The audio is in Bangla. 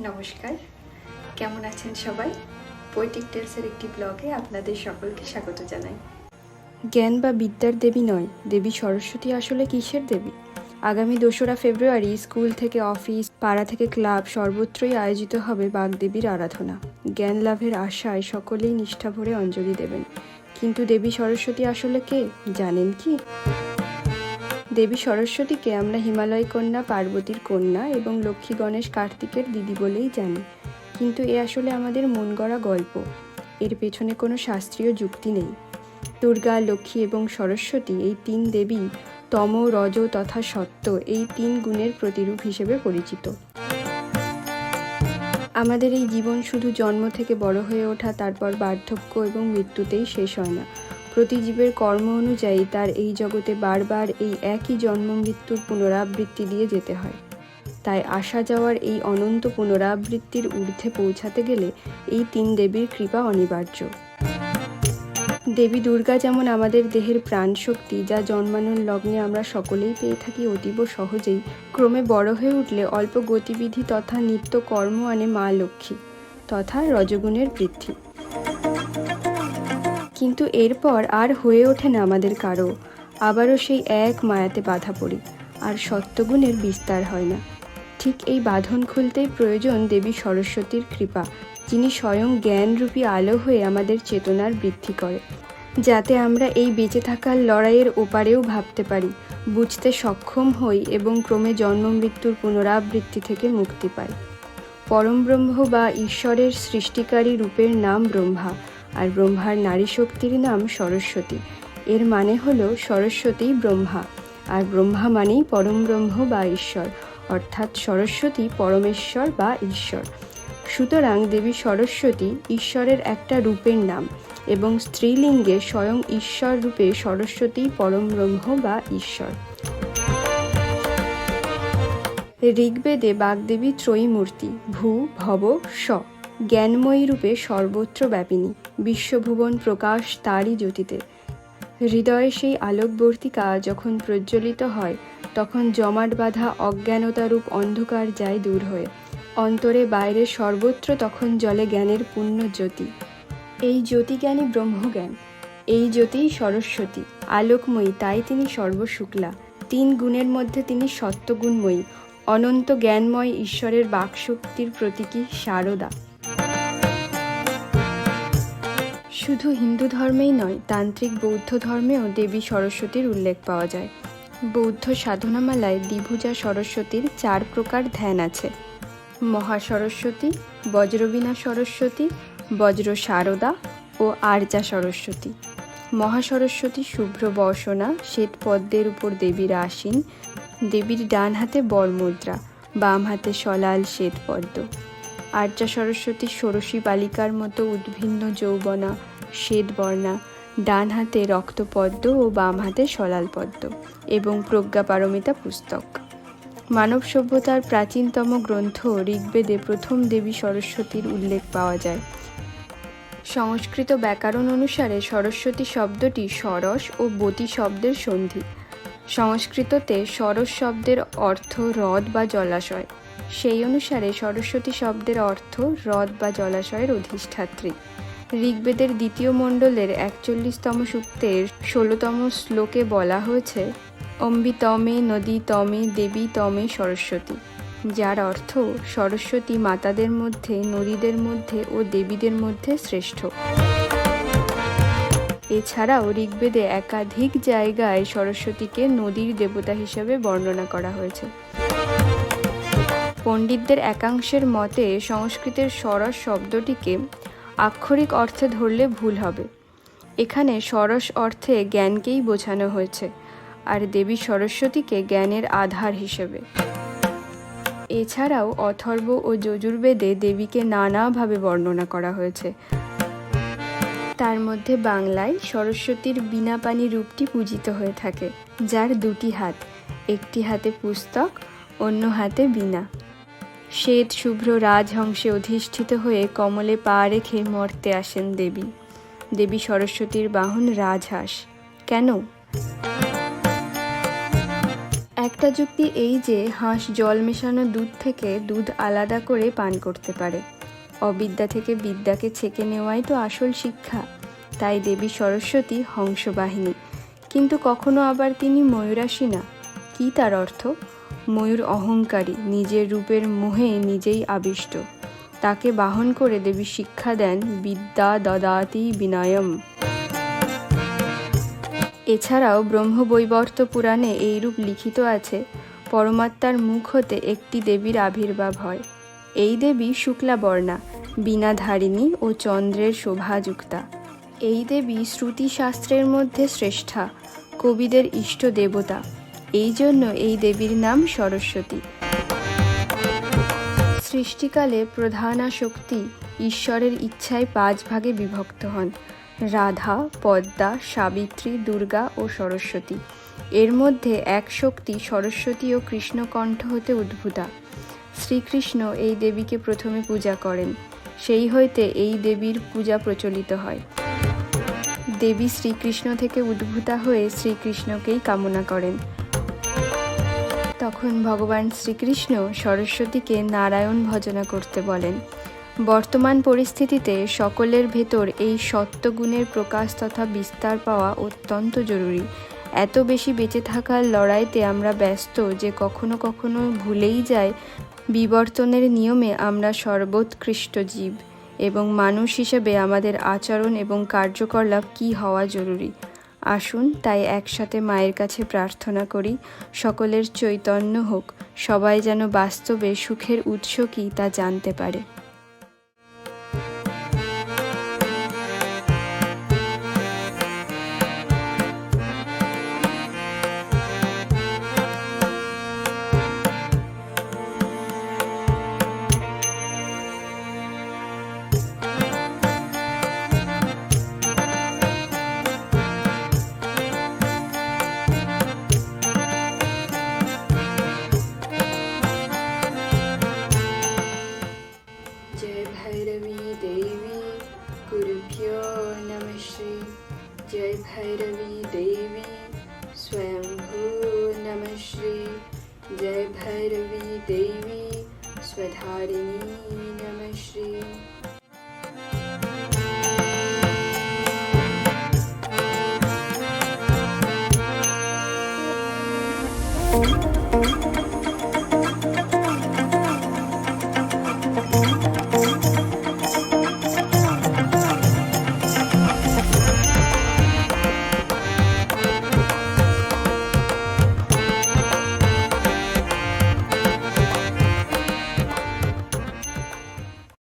নমস্কার। কেমন আছেন সবাই? পোয়েটিক টেলসের একটি ব্লগে আপনাদের সকলকে স্বাগত জানাই। জ্ঞান বা বিদ্যার দেবী নয়, দেবী সরস্বতী আসলে কিসের দেবী? আগামী দোসরা ফেব্রুয়ারি স্কুল থেকে অফিস, পাড়া থেকে ক্লাব সর্বত্রই আয়োজিত হবে বাগদেবীর আরাধনা। জ্ঞান লাভের আশায় সকলেই নিষ্ঠা ভরে অঞ্জলি দেবেন। কিন্তু দেবী সরস্বতী আসলে কে? জানেন কি? দেবী সরস্বতীকে আমরা হিমালয় কন্যা, পার্বতীর কন্যা এবং লক্ষ্মী গণেশ কার্তিকের দিদি বলেই জানি। কিন্তু এ আসলে আমাদের মন গড়া গল্প। এর পেছনে কোনো শাস্ত্রীয় যুক্তি নেই। দুর্গা, লক্ষ্মী এবং সরস্বতী এই তিন দেবী তম, রজ তথা সত্য এই তিন গুণের প্রতিরূপ হিসেবে পরিচিত। আমাদের এই জীবন শুধু জন্ম থেকে বড় হয়ে ওঠা, তারপর বার্ধক্য এবং মৃত্যুতেই শেষ হয় না। প্রতি জীবের কর্ম অনুযায়ী তার এই জগতে বারবার এই একই জন্ম মৃত্যুর পুনরাবৃত্তি দিয়ে যেতে হয়। তাই আসা যাওয়ার এই অনন্ত পুনরাবৃত্তির ঊর্ধ্বে পৌঁছাতে গেলে এই তিন দেবীর কৃপা অনিবার্য। দেবী দুর্গা যেমন আমাদের দেহের প্রাণশক্তি, যা জন্মানোর লগ্নে আমরা সকলেই পেয়ে থাকি অতীব সহজেই, ক্রমে বড় হয়ে উঠলে অল্প গতিবিধি তথা নিত্য কর্ম আনে মা লক্ষ্মী, তথা রজগুণের বৃদ্ধি। কিন্তু এরপর আর হয়ে ওঠে না আমাদের কারও। আবারও সেই এক মায়াতে বাধা পড়ি, আর সত্যগুণের বিস্তার হয় না। ঠিক এই বাঁধন খুলতেই প্রয়োজন দেবী সরস্বতীর কৃপা, যিনি স্বয়ং জ্ঞানরূপী আলো হয়ে আমাদের চেতনার বৃদ্ধি করে। যাতে আমরা এই বেঁচে থাকার লড়াইয়ের ওপারেও ভাবতে পারি, বুঝতে সক্ষম হই এবং ক্রমে জন্ম মৃত্যুর পুনরাবৃত্তি থেকে মুক্তি পাই। পরমব্রহ্ম বা ঈশ্বরের সৃষ্টিকারী রূপের নাম ব্রহ্মা আর ব্রহ্মার নারী শক্তির নাম সরস্বতী। এর মানে হলো সরস্বতী ব্রহ্মা। আর ব্রহ্মা মানেই পরম ব্রহ্ম বা ঈশ্বর, অর্থাৎ সরস্বতী পরমেশ্বর বা ঈশ্বর। সুতরাং দেবী সরস্বতী ঈশ্বরের একটা রূপের নাম এবং স্ত্রীলিঙ্গে স্বয়ং ঈশ্বর রূপে সরস্বতী পরম ব্রহ্ম বা ঈশ্বর। ঋগ্বেদে বাগদেবী ত্রয়ীমূর্তি, ভূ, ভব, স। জ্ঞানময়ী রূপে সর্বত্র ব্যাপিনী বিশ্বভুবন প্রকাশ তারই জ্যোতিতে। হৃদয়ে সেই আলোকবর্তিকা যখন প্রজ্বলিত হয়, তখন জমাট বাঁধা অজ্ঞানতারূপ অন্ধকার যায় দূর হয়ে। অন্তরে বাইরে সর্বত্র তখন জলে জ্ঞানের পূর্ণ জ্যোতি। এই জ্যোতি জ্ঞানী ব্রহ্মজ্ঞান, এই জ্যোতিই সরস্বতী, আলোকময়ী, তাই তিনি সর্বশুক্লা। তিন গুণের মধ্যে তিনি সত্যগুণময়ী। অনন্ত জ্ঞানময় ঈশ্বরের বাকশক্তির প্রতীকী শারদা শুধু হিন্দু ধর্মেই নয়, তান্ত্রিক বৌদ্ধ ধর্মেও দেবী সরস্বতীর উল্লেখ পাওয়া যায়। বৌদ্ধ সাধনামালায় দ্বিভুজা সরস্বতীর চার প্রকার ধ্যান আছে। মহাসরস্বতী বজ্রবীণা সরস্বতী, বজ্র শারদা ও আর্যা সরস্বতী। মহাসরস্বতী শুভ্র বসনা শ্বেত পদ্মের উপর দেবীর আসীন দেবীর ডান হাতে বরমুদ্রা, বাম হাতে সলাল শ্বেত পদ্ম। আর্যা সরস্বতী ষোড়শী বালিকার মতো উদ্ভিন্ন যৌবনা শ্বেতবর্ণা ডান হাতে রক্তপদ্ম ও বাম হাতে সলাল পদ্ম এবং প্রজ্ঞাপারমিতা পুস্তক। মানব সভ্যতার প্রাচীনতম গ্রন্থ ঋগ্বেদে প্রথম দেবী সরস্বতীর উল্লেখ পাওয়া যায়। সংস্কৃত ব্যাকরণ অনুসারে সরস্বতী শব্দটি সরস ও বতী শব্দের সন্ধি। সংস্কৃততে সরস শব্দের অর্থ হ্রদ বা জলাশয়। সেই অনুসারে সরস্বতী শব্দের অর্থ হ্রদ বা জলাশয়ের অধিষ্ঠাত্রী। ঋগ্বেদের দ্বিতীয় মণ্ডলের একচল্লিশতম সূক্তের ষোলোতম শ্লোকে বলা হয়েছে অম্বিতমে নদী তমে দেবী তমে সরস্বতী, যার অর্থ সরস্বতী মাতাদের মধ্যে নদীদের মধ্যে ও দেবীদের মধ্যে শ্রেষ্ঠ। এছাড়াও ঋগ্বেদে একাধিক জায়গায় সরস্বতীকে নদীর দেবতা হিসেবে বর্ণনা করা হয়েছে। পণ্ডিতদের একাংশের মতে সংস্কৃতের সরস শব্দটিকে আক্ষরিক অর্থে ধরলে ভুল হবে। এখানে সরস অর্থে জ্ঞানকেই বোঝানো হয়েছে, আর দেবী সরস্বতীকে জ্ঞানের আধার হিসেবে। এছাড়াও অথর্ব ও যজুর্বেদে দেবীকে নানাভাবে বর্ণনা করা হয়েছে। তার মধ্যে বাংলায় সরস্বতীর বীণাপানি রূপটি পূজিত হয়ে থাকে, যার দুটি হাত, একটি হাতে পুস্তক, অন্য হাতে বীণা। শ্বেত শুভ্র রাজহংসে অধিষ্ঠিত হয়ে কমলে পা রেখে মর্তে আসেন দেবী। দেবী সরস্বতীর বাহন রাজহাঁস। কেন? একটা যুক্তি এই যে, হাঁস জল মেশানো দুধ থেকে দুধ আলাদা করে পান করতে পারে। অবিদ্যা থেকে বিদ্যাকে ছেকে নেওয়াই তো আসল শিক্ষা। তাই দেবী সরস্বতী হংসবাহিনী। কিন্তু কখনো আবার তিনি ময়ূরাসী না। কী তার অর্থ? ময়ূর অহংকারী, নিজের রূপের মোহে নিজেই আবিষ্ট। তাকে বাহন করে দেবী শিক্ষা দেন বিদ্যা দদাতি বিনয়ম। এছাড়াও ব্রহ্মবৈবর্ত পুরাণে এইরূপ লিখিত আছে, পরমাত্মার মুখ হতে একটি দেবীর আবির্ভাব হয়। এই দেবী শুক্লা বর্ণা বীণাধারিণী ও চন্দ্রের শোভাযুক্তা। এই দেবী শ্রুতিশাস্ত্রের মধ্যে শ্রেষ্ঠা, কবিদের ইষ্ট দেবতা। এই জন্য এই দেবীর নাম সরস্বতী। সৃষ্টিকালে প্রধানা শক্তি ঈশ্বরের ইচ্ছায় পাঁচ ভাগে বিভক্ত হন। রাধা, পদ্মা, সাবিত্রী, দুর্গা ও সরস্বতী। এর মধ্যে এক শক্তি সরস্বতী ও কৃষ্ণকণ্ঠ হতে উদ্ভূতা। শ্রীকৃষ্ণ এই দেবীকে প্রথমে পূজা করেন। সেই হইতে এই দেবীর পূজা প্রচলিত হয়। দেবী শ্রীকৃষ্ণ থেকে উদ্ভূতা হয়ে শ্রীকৃষ্ণকেই কামনা করেন। তখন ভগবান শ্রীকৃষ্ণ সরস্বতীকে নারায়ণ ভজনা করতে বলেন। বর্তমান পরিস্থিতিতে সকলের ভেতর এই সত্যগুণের প্রকাশ তথা বিস্তার পাওয়া অত্যন্ত জরুরি। এত বেশি বেঁচে থাকার লড়াইতে আমরা ব্যস্ত যে কখনো কখনো ভুলেই যায় বিবর্তনের নিয়মে আমরা সর্বোৎকৃষ্ট জীব এবং মানুষ হিসেবে আমাদের আচরণ এবং কার্যকলাপ কী হওয়া জরুরি? আসুন, তাই একসাথে মায়ের কাছে প্রার্থনা করি, সকলের চৈতন্য হোক, সবাই যেন বাস্তবে সুখের উৎস কী তা জানতে পারে। जय भैरवी देवी गुरुभ्यो नमः श्री। जय भैरवी देवी स्वयंभू नमः श्री। जय भैरवी देवी स्वधारिणी नमः